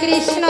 Krishna